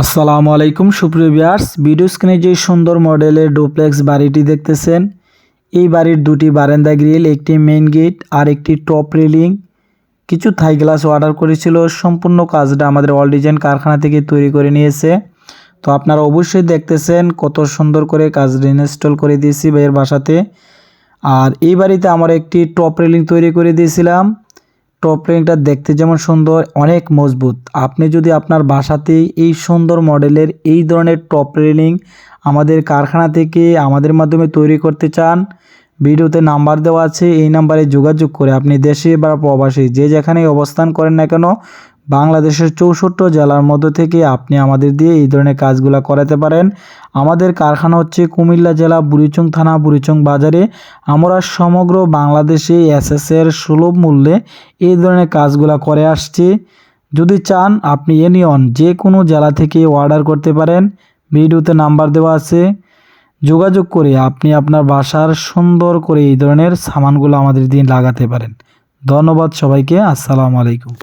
আসসালামু আলাইকুম, সুপ্রিয় ভিউয়ার্স। ভিডিও স্ক্রিনে যে সুন্দর মডেলের ডুপ্লেক্স বাড়িটি দেখতেছেন, এই বাড়ির দুটি বারান্দা গ্রিল, একটি মেইন গেট আর একটি টপ রেলিং কিছু থাই গ্লাস অর্ডার করেছিল, সম্পূর্ণ কাজটা আমাদের অল ডিজাইন কারখানা থেকে তৈরি করে নিয়েছে। তো আপনারা অবশ্যই দেখতেছেন কত সুন্দর করে কাজটা ইনস্টল করে দিয়েছি ভাইয়ের বাসাতে। আর এই বাড়িতে আমরা একটি টপ রেলিং তৈরি করে দিয়েছিলাম। টপ রেলিংটা দেখতে যেমন সুন্দর, অনেক মজবুত। আপনি যদি আপনার বাসাতে এই সুন্দর মডেলের এই ধরনের টপ রেলিং আমাদের কারখানা থেকে আমাদের মাধ্যমে তৈরি করতে চান ভিডিওতে নাম্বার দেওয়া আছে, এই নাম্বারে যোগাযোগ করে আপনি দেশে বা প্রবাসী যে যেখানে অবস্থান করেন না কেন, বাংলাদেশের চৌষট্টি জেলার মধ্য থেকে আপনি আমাদের দিয়ে এই ধরনের কাজগুলো করাতে পারেন। আমাদের কারখানা হচ্ছে কুমিল্লা জেলা, বুড়িচং থানা, বুড়িচং বাজারে। আমরা সমগ্র বাংলাদেশে এসএসের সুলভ মূল্যে এই ধরনের কাজগুলো করে আসছি। যদি চান, আপনি এনিয়ন যে কোনো জেলা থেকে অর্ডার করতে পারেন। ভিডিওতে নাম্বার দেওয়া আছে। যোগাযোগ করে আপনি আপনার বাসার সুন্দর করে এই ধরনের সামানগুলো আমাদের দিন লাগাতে পারেন। ধন্যবাদ সবাইকে, আসসালামু আলাইকুম।